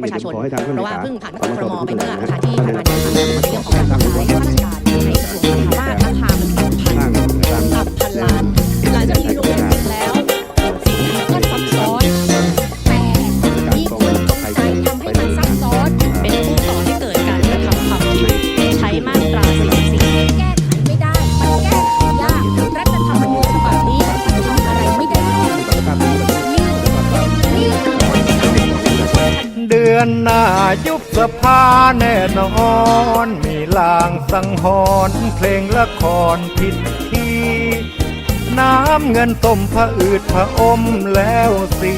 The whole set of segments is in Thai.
องประชาชนขอให้ทางผู้เพอำนราะวยว่าการเพิ่งผ่านมขอติมาครมขอบไปคุณเมื่อนะนะคะที่ผ่านมาเนี่ยค่ะในเรื่องของการปรับใช้ข้าราชการในกระทร อนหน้ายุบสภาแน่นอน มีลางสังหรณ์เพลงละครผิดที่น้ำเงินต้มผะอืดผะอมแล้วสิ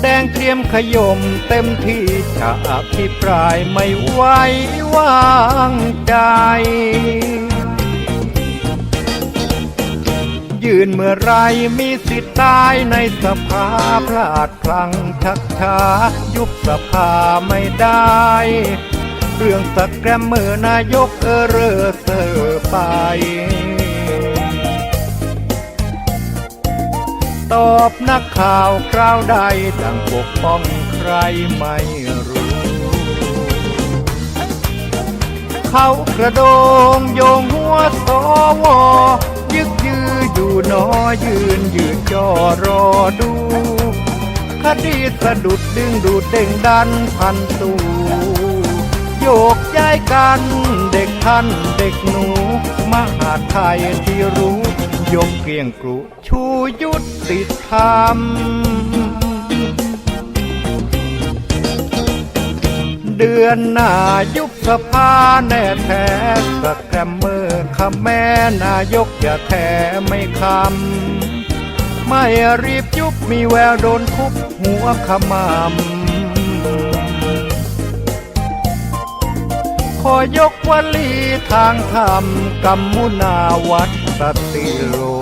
แดงเตรียมขยมเต็มที่จะอภิปรายไม่ไว้วางใจ ยืนเมื่อไรมีสิทธิ์ตายในสภาพลาดพลังชักช้ายุบสภาไม่ได้ เรื่องสักแกรมเมอนายกเออเรอเซอไป ตอบนักข่าวคราวใดดังปกป้องใครไม่รู้ เขากระโดงโยงหัวสว อยู่น้อยืนยืนจอรอดู คดีสะดุดดึงดูดเด้งดันพันตูโยกย้ายกันเด็กท่านเด็กหนู มหาไทยที่รู้ ยกเกียงกรุชูยุติธรรม เดือนหน้ายุบสภาแน่แท้สแกรมเมอร์คำแม่นายกอย่าแท้ไม่คำไม่รีบยุบมีแววโดนทุบหัวขมำขอยกวลีทางธรรมกัมมุนาวัตสติโล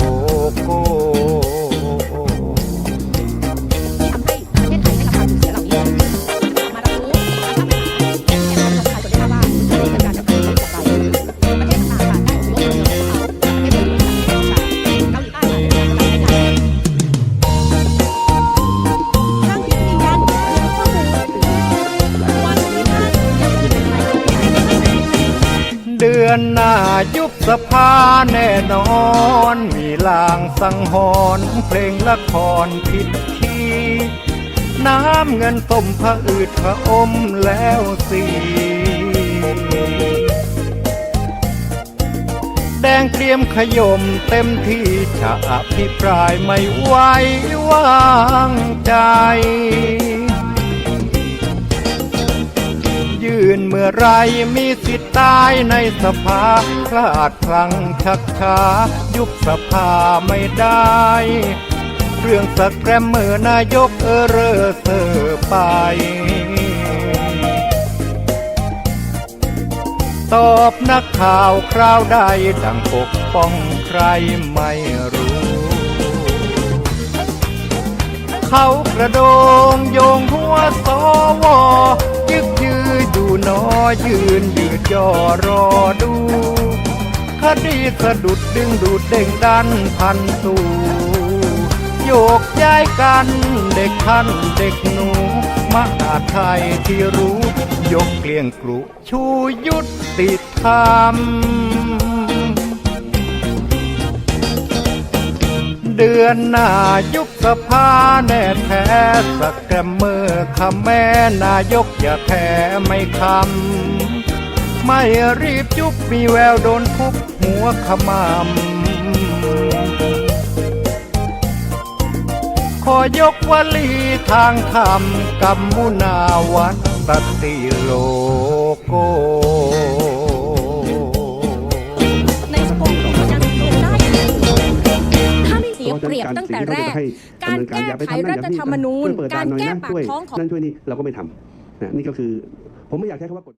อนหน้ายุบสภาแน่นอน มีลางสังหรณ์เพลงละครผิดที่น้ำเงินต้มผะอืดผะอมแล้วสิแดงเตรียมขยมเต็มที่จะอภิปรายไม่ไว้วางใจ ไรมีสิทธิ์ตายในสภาพลาดพลังชักช้า ยุบสภาไม่ได้ เรื่องสแกรมเมอร์นายกเออเรอเซอร์ไป ตอบนักข่าวคราวใดดังปกป้องใครไม่รู้ เขากระโดงโยงหัวสวยึก ยืนยืดย่อรอดู คดีสะดุดดึงดูดเด้งดันพันตูโยกย้ายกันเด็กท่านเด็กหนูมหาไทยที่รู้ ยกเกลี้ยงกลุชูยุติธรรม เดือนหน้ายุบสภาแน่แท้สแกรมเมอคำแม่นายกอย่าแท้ไม่คำ ไม่รีบยุบมีแววโดนทุบหัวขมำขอยกวลีทางธรรมกัมมุนาวัตติโลโก เสียเปรียบตั้งแต่แรก การแก้ไขรัฐธรรมนูญการแก้ปากท้องของนั่นช่วยนี่เราก็ไม่ทำนะนี่ก็คือผมไม่อยากใช้คำว่ากฎ